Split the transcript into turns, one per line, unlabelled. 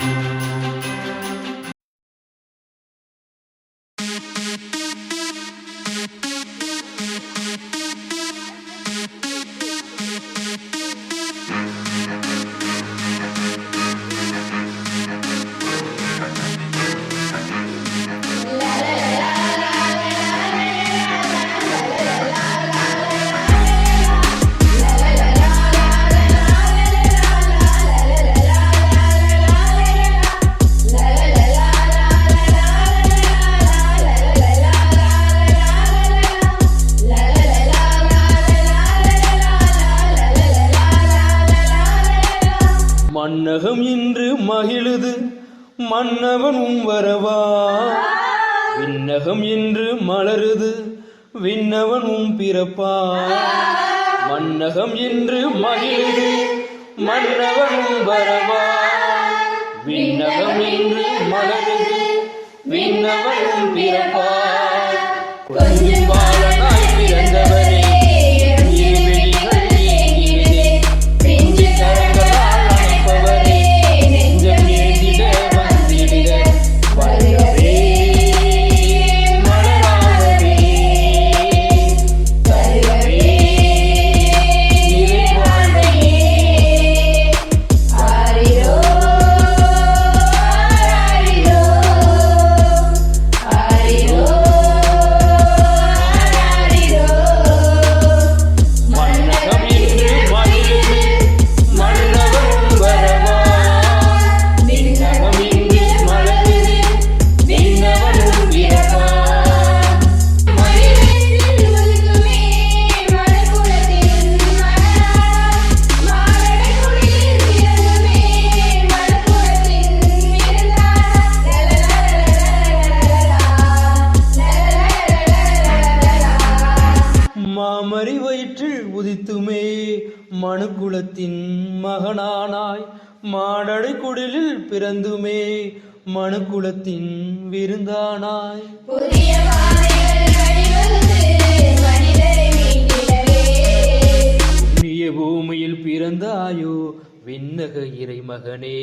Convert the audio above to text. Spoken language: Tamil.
thank you மன்னகம் இன்று மகிழுது மன்னவன் உம்வரவா விண்ணகம் இன்று மலருது
விண்ணவன் உம் பிறப்பா.
மன்னகம் இன்று மகிழுது மன்னவன் உம்வரவா விண்ணகம் இன்று மலருது விண்ணவன் பிறப்பா. மனுக்குலத்தின் மகனானாய் மாடடை குடிலில் பிறந்துமே மனுக்குலத்தின் விருந்தானாய்.
புதிய
பூமியில் பிறந்தாயோ விண்ணக இறைமகனே.